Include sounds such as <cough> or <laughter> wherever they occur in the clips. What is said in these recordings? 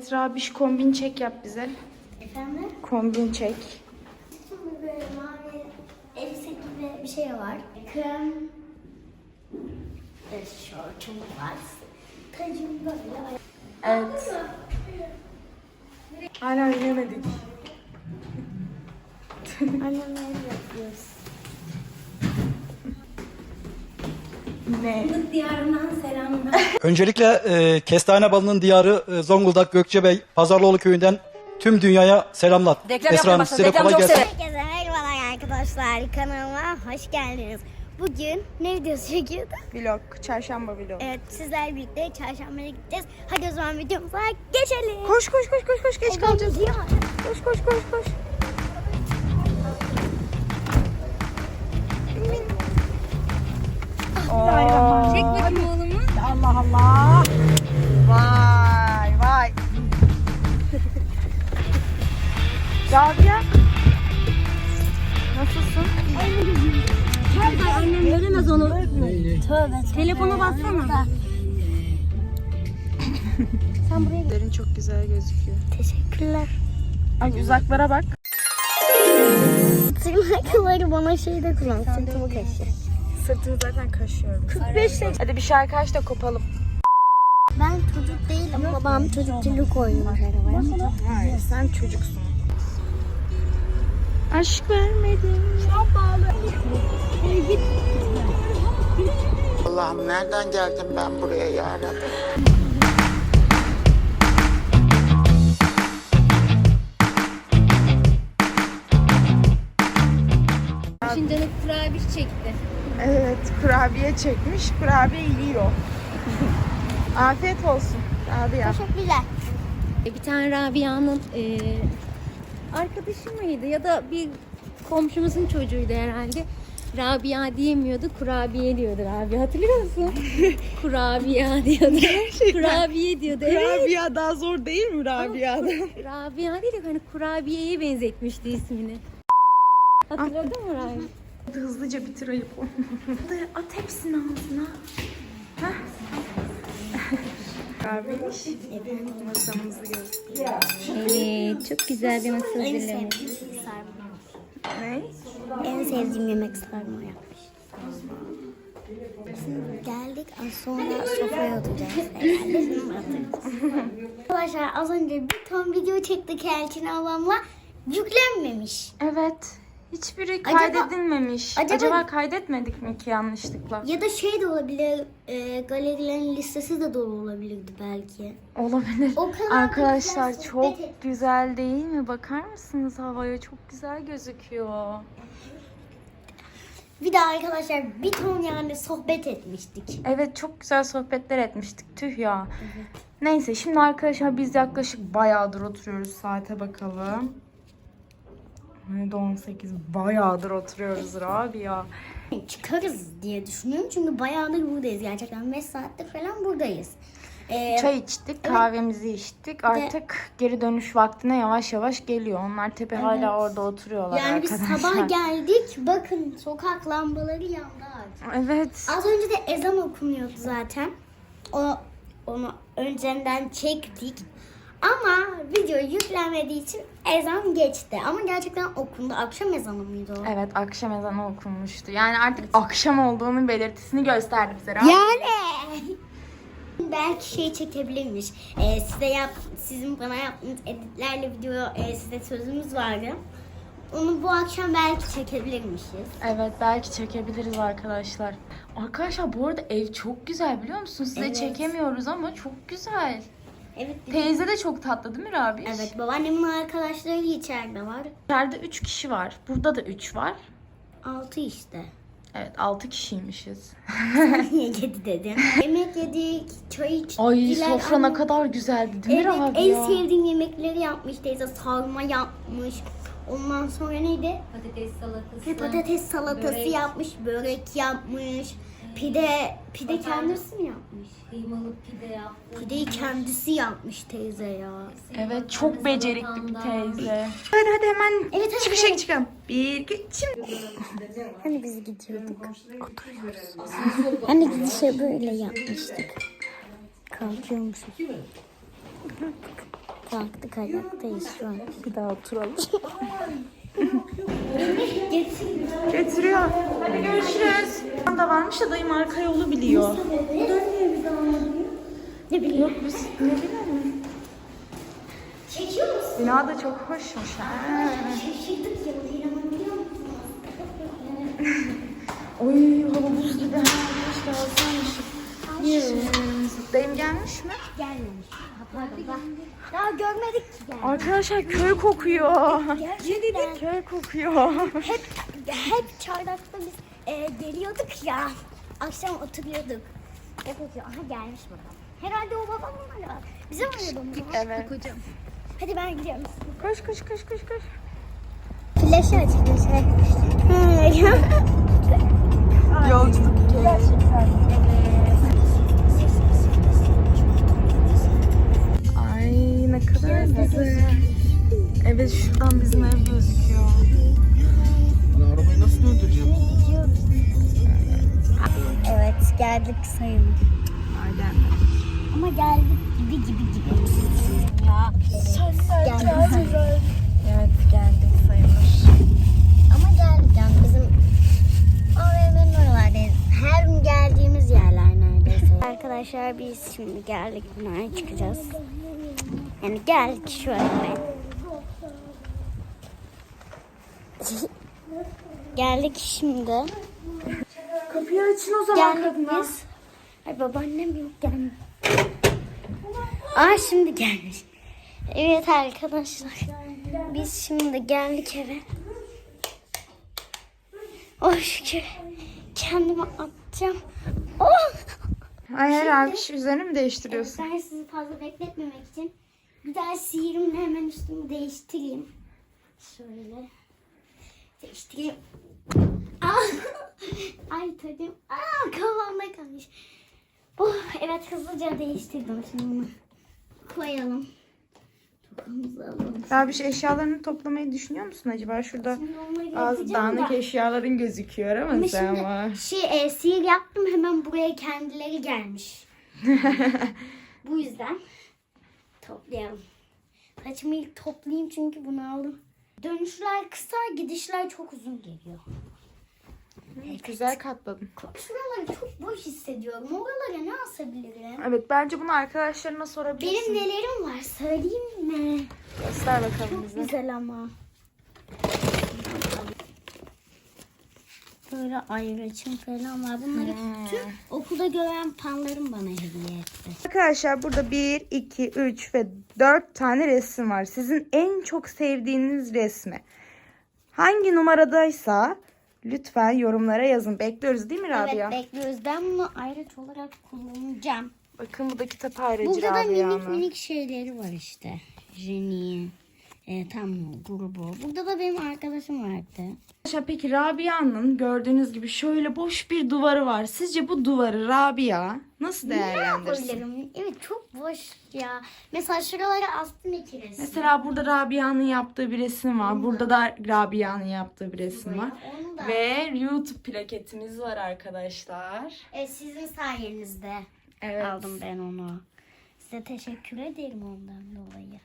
Evet Rabiş kombin çek yap bize. Efendim? Kombin çek. Şimdi böyle mavi elbise gibi bir şey var. Krem evet, şortum var. Tacım böyle. Evet. Hala yemedik. Annemleri yapıyoruz. Ne? Fındık diyarından selamlar. <laughs> Öncelikle e, kestane balının diyarı e, Zonguldak Gökçebey Pazarlıoğlu köyünden tüm dünyaya selamlar. Reklam Esra Hanım yapmaya size de başladı. kolay çok gelsin. Herkese merhabalar arkadaşlar. Kanalıma hoş geldiniz. Bugün ne videosu çekiyorduk? Vlog. Çarşamba vlog. Evet sizlerle birlikte çarşambaya gideceğiz. Hadi o zaman videomuza geçelim. Koş koş koş koş koş geç kalacağız. Koş koş koş koş. Oo. Çek bakayım oğlumu. Allah Allah. Vay vay. Rabia. Nasılsın? Annem veremez onu. Tövbe. Telefona bassana. Derin çok güzel gözüküyor. Teşekkürler. Ay uzaklara bak. Tırnakları bana şey de kullan. Sırtımı kaşı. Sırtını zaten kaşıyorum. 45 Hadi bir şarkı aç da kopalım. Ben çocuk değilim. Babam çocukçuluk oynuyor arabaya. Hayır sen çocuksun. Aşk vermedim. Allah'ım nereden geldim ben buraya ya Rabbi? Şimdi kurabiye çekti. Evet kurabiye çekmiş. Kurabiye yiyor. <laughs> Afiyet olsun. Rabia. Teşekkürler. Bir tane Rabia'nın e, arkadaşı mıydı ya da bir komşumuzun çocuğuydu herhalde. Rabia diyemiyordu, kurabiye diyordu Rabia. Hatırlıyor musun? <laughs> kurabiye diyordu. kurabiye diyordu. Evet. Rabia daha zor değil mi Rabia'dan? Rabia değil de hani kurabiyeye benzetmişti ismini. Hatırladın mı Rabia? Hızlıca bitir ayıp. At hepsini ağzına. Hah. <laughs> Kardeş. Masamızı. Evet, çok güzel bir masa En hazırlamış. sevdiğim sarma. Ne? En sevdiğim yemek sarma yapmış. Şimdi geldik az sonra sofraya oturacağız. Herhalde. Arkadaşlar az önce bir ton video çektik Elçin ablamla. Yüklenmemiş. Evet. Hiçbiri Acaba- kaydedilmemiş. acaba- Acaba, kaydetmedik mi ki yanlışlıkla? Ya da şey de olabilir, e, galerilerin listesi de dolu olabilirdi belki. Olabilir. O kadar da Arkadaşlar güzel çok sohbet ettik. güzel değil mi? Bakar mısınız havaya? Çok güzel gözüküyor. Bir de arkadaşlar bir ton yani sohbet etmiştik. Evet çok güzel sohbetler etmiştik. Tüh ya. Neyse şimdi arkadaşlar biz yaklaşık bayağıdır oturuyoruz. Saate bakalım. Evet 18 bayağıdır oturuyoruz Rabia. Çıkarız diye düşünüyorum çünkü bayağıdır buradayız gerçekten 5 saattir falan buradayız. Ee, Çay içtik, kahvemizi içtik. Artık geri dönüş vaktine yavaş yavaş geliyor. Onlar tepe hala orada oturuyorlar yani biz arkadaşlar. sabah geldik bakın sokak lambaları yandı artık. Evet. Az önce de ezan okunuyordu zaten. O onu önceden çektik. Ama video yüklenmediği için ezan geçti. Ama gerçekten okundu. Akşam ezanı mıydı o? Evet akşam ezanı okunmuştu. Yani artık akşam olduğunun belirtisini gösterdi bize. Yani <laughs> belki şey çekebilirmiş. Ee, size yap, sizin bana yaptığınız editlerle video e, size sözümüz vardı. Onu bu akşam belki çekebilirmişiz. Evet belki çekebiliriz arkadaşlar. Arkadaşlar bu arada ev çok güzel biliyor musunuz? Size Evet. çekemiyoruz ama çok güzel. Evet. bir- Teyze de çok tatlı değil mi Rabi? Evet babaannemin arkadaşları içeride var. İçeride 3 kişi var. Burada da 3 var. Altı işte. Evet 6 kişiymişiz. Niye <laughs> yedi dedim. Yemek yedik, çay içtik. Ay sofra ne kadar güzeldi değil mi Evet Rabia? en sevdiğim yemekleri yapmış teyze. Sarma yapmış. Ondan sonra neydi? Patates salatası. Patates salatası börek. yapmış, börek yapmış. Pide, pide kendisi mi yapmış? Kıymalı pide yaptı. Pideyi kendisi yapmış teyze ya. Evet çok becerikli bir teyze. Hadi hadi hemen Evet, hadi, çıkışa çıkalım. Bir, iki, şimdi. Hani biz gidiyorduk. Oturuyoruz. Hani gidişe böyle yapmıştık. Kalkıyormuşuz. Kalktık ayaktayız şu an. Bir daha oturalım. Getir. Getiriyor. Hadi görüşürüz. Tam da varmış da dayım arka yolu biliyor. Ne bileyim. Yok biz ne bileyim. Çekiyor musun? Bina da çok hoşmuş ha. Şaşırdık ya. İnanabiliyor musun? Oy hava buz gibi. Keşke alsaymışım. Dayım gelmiş mi? Gelmemiş. Daha görmedik ki yani. Arkadaşlar köy kokuyor. Gerçekten. Köy kokuyor. hep hep çardakta biz e, geliyorduk ya. Akşam oturuyorduk. Hep oturuyor. Aha gelmiş bakalım. Herhalde o babam mı var? Bize mi aradı onu? Evet. Hocam. Hadi ben gidiyorum. Koş koş koş koş koş. Flaşı aç flaşı. <laughs> Yolculuk güzel. Evet şuradan bizim ev gözüküyor. Arabayı nasıl döndüreceğim? Evet geldik sayın. Aynen. Ama geldik gibi gibi gibi. Ya. Geldik. Evet geldik sayılır. Ama geldik yani bizim AVM'nin oralardayız. Her gün geldiğimiz yerler neredeyse. <laughs> Arkadaşlar biz şimdi geldik binaya çıkacağız. Yani geldik şu anda. geldik şimdi. Kapıyı açın o zaman Geldik kadına. biz. Ay babaannem yok gelmiş. Aa şimdi gelmiş. Evet arkadaşlar. Biz şimdi geldik eve. Oh şükür. Kendimi atacağım. Oh! Abi şu üzerini mi değiştiriyorsun? Ben sizi fazla bekletmemek için güzel sihirimle hemen üstümü değiştireyim. Şöyle. Değiştireyim. <laughs> Ay tadım. Aa kafamda kalmış. Oh, evet hızlıca değiştirdim. Şimdi bunu koyalım. Tokamızı alalım. Şu eşyalarını toplamayı düşünüyor musun acaba? Şurada Şimdi onları az yapacağım dağınık da. eşyaların gözüküyor ama Ama sen şimdi var. şey e, sihir yaptım hemen buraya kendileri gelmiş. <laughs> Bu yüzden toplayalım. Saçımı ilk toplayayım çünkü bunu aldım. Dönüşler kısa, gidişler çok uzun geliyor. Güzel katladın. Şuraları çok boş hissediyorum. Oralara ne asabilirim? Evet bence bunu arkadaşlarına sorabilirsin. Benim nelerim var söyleyeyim mi? Göster bakalım Çok bize. güzel ama. Böyle ayrıçım falan var. Bunları tüm okulda gören panlarım bana hediye etti. Arkadaşlar burada 1, 2, 3 ve 4 tane resim var. Sizin en çok sevdiğiniz resmi. Hangi numaradaysa lütfen yorumlara yazın. Bekliyoruz değil mi Rabia? Evet bekliyoruz. Ben bunu ayrıç olarak kullanacağım. Bakın bu da kitap ayrıcı Burada da minik minik şeyleri var işte. Jenny, e, tam grubu. Burada da benim arkadaşım vardı. Arkadaşlar peki Rabia'nın gördüğünüz gibi şöyle boş bir duvarı var. Sizce bu duvarı Rabia nasıl değerlendirsin? Yapabilirim. Evet çok boş ya. Mesela şuralara astım iki resim. Mesela burada Rabia'nın yaptığı bir resim var. Burada da Rabia'nın yaptığı bir resim var. Onu da Ve YouTube plaketimiz var arkadaşlar. e, sizin sayenizde Evet. aldım ben onu. Size teşekkür ederim ondan dolayı.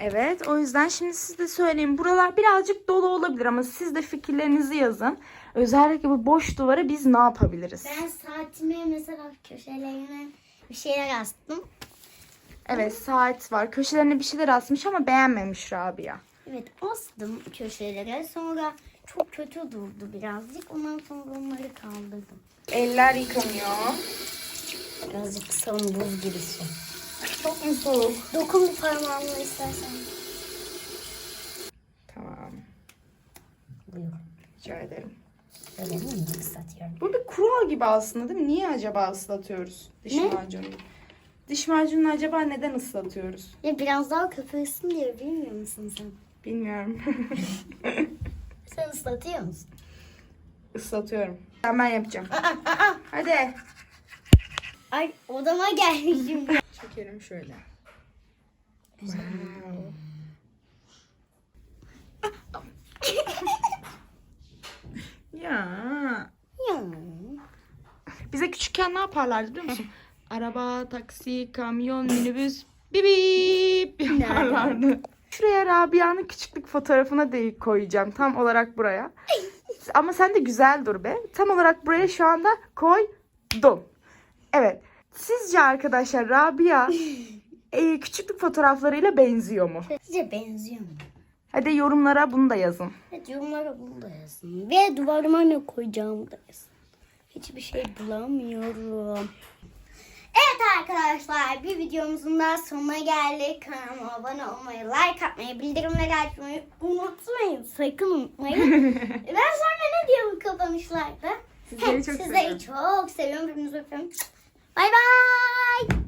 Evet o yüzden şimdi siz de söyleyin. Buralar birazcık dolu olabilir ama siz de fikirlerinizi yazın. Özellikle bu boş duvara biz ne yapabiliriz? Ben saatime mesela köşelerine bir şeyler astım. Evet saat var. Köşelerine bir şeyler asmış ama beğenmemiş Rabia. Evet astım köşelere. Sonra çok kötü durdu birazcık. Ondan sonra onları kaldırdım. Eller yıkanıyor. Birazcık son buz gibi su. Çok mu soğuk? Dokun parmağınla istersen. Tamam. Buyur. Rica ederim. Öyle mi ıslatıyorum? Bu bir kural gibi aslında değil mi? Niye acaba ıslatıyoruz diş Ne? macununu? Diş macununu acaba neden ıslatıyoruz? Ya biraz daha köpürsün diye bilmiyor musun sen? Bilmiyorum. <laughs> Sen ıslatıyor musun? Islatıyorum. Ben, ben yapacağım. Hadi. Ay odama gelmişim. <laughs> Çekelim şöyle. ya. Ya. Bize küçükken ne yaparlardı biliyor musun? Araba, taksi, kamyon, minibüs bip bip yaparlardı. Şuraya Rabia'nın küçüklük fotoğrafına da koyacağım. Tam olarak buraya. <laughs> Ama sen de güzel dur be. Tam olarak buraya şu anda koydum. Evet. Sizce arkadaşlar Rabia <laughs> e, küçüklük fotoğraflarıyla benziyor mu? Sizce benziyor mu? Hadi yorumlara bunu da yazın. Evet yorumlara bunu da yazın. Ve duvarıma ne koyacağımı da yazın. Hiçbir şey bulamıyorum. Evet arkadaşlar bir videomuzun daha sonuna geldik. Kanalıma abone olmayı, like atmayı, bildirimleri açmayı unutmayın. Sakın unutmayın. <laughs> ben sonra ne diyorum kapanışlarda? Sizleri çok Sizleri seviyorum. çok seviyorum. Hepinizi öpüyorum. Bay bay.